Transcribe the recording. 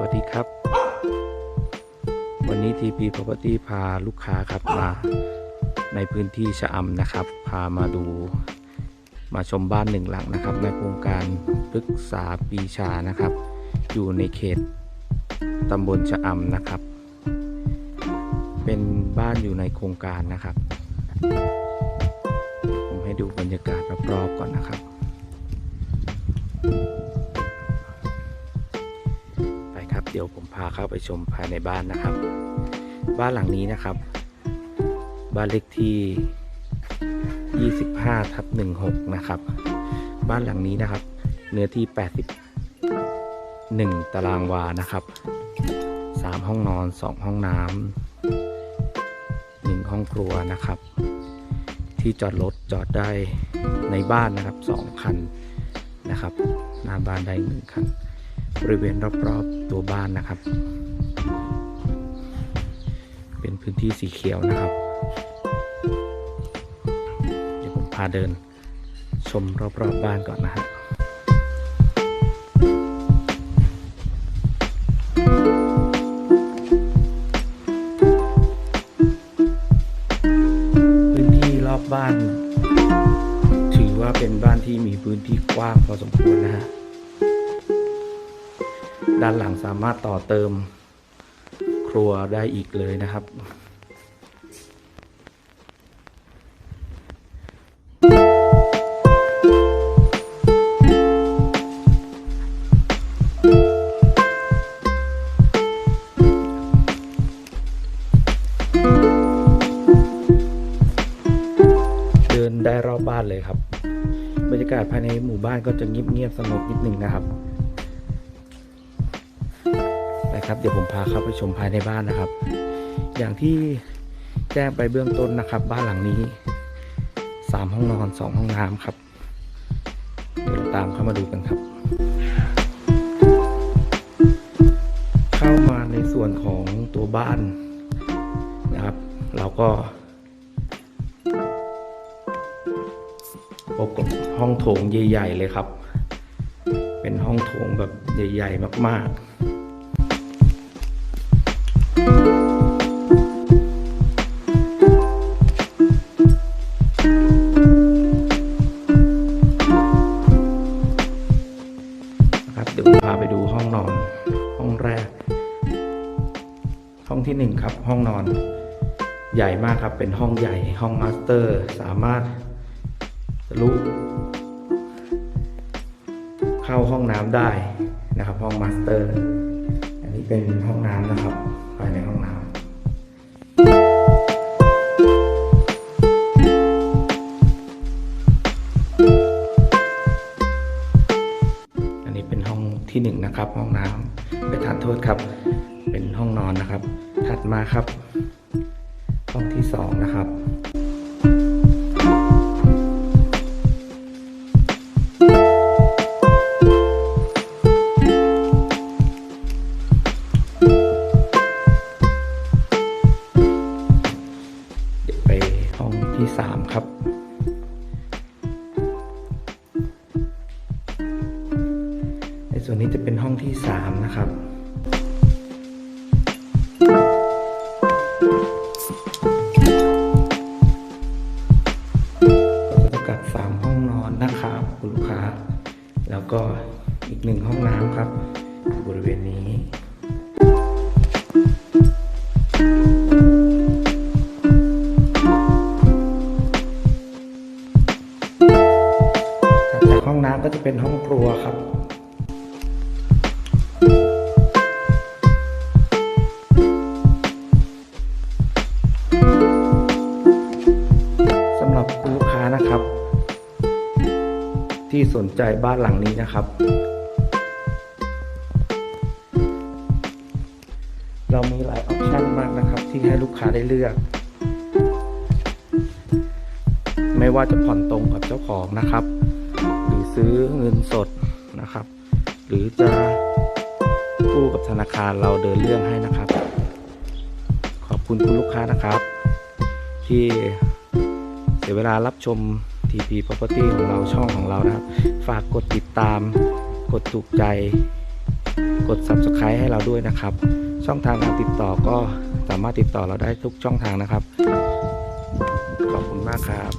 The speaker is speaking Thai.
วัสดีครับ วันนี้ TP Property พาลูกค้าครับมาในพื้นที่ชะอำนะครับ พามาดูมาชมบ้านหนึ่งหลังนะครับ ในโครงการพฤกษาปีชานะครับ อยู่ในเขตตำบลชะอำนะครับ เป็นบ้านอยู่ในโครงการนะครับ ผมให้ดูบรรยากาศรอบๆก่อนนะครับ ดี๋ยวผมพาเข้าไปชมภายในบ้านนะครับ บ้านหลังนี้นะครับ บ้านเลขที่ 25ทับ16 นะครับ บ้านหลังนี้นะครับ เนื้อที่ 81 ตารางวานะครับ 3 ห้องนอน 2 ห้องน้ำ1ห้องครัวนะครับ ที่จอดรถจอดได้ในบ้านนะครับ 2 คันนะครับ หน้าบ้านได้ 1 คัน บริเวณรอบๆตัวบ้านนะครับ เป็นพื้นที่สีเขียวนะครับ เดี๋ยวผมพาเดินชมรอบๆบบ้านก่อนนะฮะพื้นที่รอบบ้าน ถือว่าเป็นบ้านที่มีพื้นที่กว้างพอสมควรนะฮะ ด้านหลังสามารถต่อเติมครัวได้อีกเลยนะครับเดินได้รอบบ้านเลยครับ บรรยากาศภายในหมู่บ้านก็จะเงียบๆสงบนิดนึงนะครับ ครับเดี๋ยวผมพาเข้าไปชมภายในบ้านนะครับ อย่างที่แจ้งไปเบื้องต้นนะครับ บ้านหลังนี้สามห้องนอนสองห้องน้ำครับเดี๋ยวตามเข้ามาดูกันครับ เข้ามาในส่วนของตัวบ้านนะครับ เราก็พบกับห้องโถงใหญ่ ๆ เลยครับ เป็นห้องโถงแบบใหญ่ ๆ มาก ๆ ไปดูห้องนอน ห้องแรก ห้องที่หนึ่งครับ ห้องนอน ใหญ่มากครับ เป็นห้องใหญ่ ห้องมาสเตอร์ สามารถลุเข้าห้องน้ำได้นะครับ ห้องมาสเตอร์ อันนี้เป็นห้องน้ำนะครับ ภายในห้องน้ำ ที่หนึ่งนะครับ ห้องน้ำไปทานโทษครับ เป็นห้องนอนนะครับ ถัดมาครับ ห้องที่สองนะครับเดี๋ยวไปห้องที่สามครับ ส่วนนี้จะเป็นห้องที่สามนะครับก็จะกัดสามห้องนอนนะครับคุณลูกค้า แล้วก็อีกหนึ่งห้องน้ำครับ บริเวณนี้จากห้องน้ำก็จะเป็นห้องครัวครับ ที่สนใจบ้านหลังนี้นะครับ เรามีหลายออปชันมากนะครับ ที่ให้ลูกค้าได้เลือก ไม่ว่าจะผ่อนตรงกับเจ้าของนะครับ หรือซื้อเงินสดนะครับ หรือจะกู้กับธนาคารเราเดินเรื่องให้นะครับ ขอบคุณคุณลูกค้านะครับ ที่เสียเวลารับชม TP Property ของเราช่องของเรานะครับ ฝากกดติดตาม กดถูกใจ กด Subscribe ให้เราด้วยนะครับ ช่องทางการติดต่อก็สามารถติดต่อเราได้ทุกช่องทางนะครับ ขอบคุณมากครับ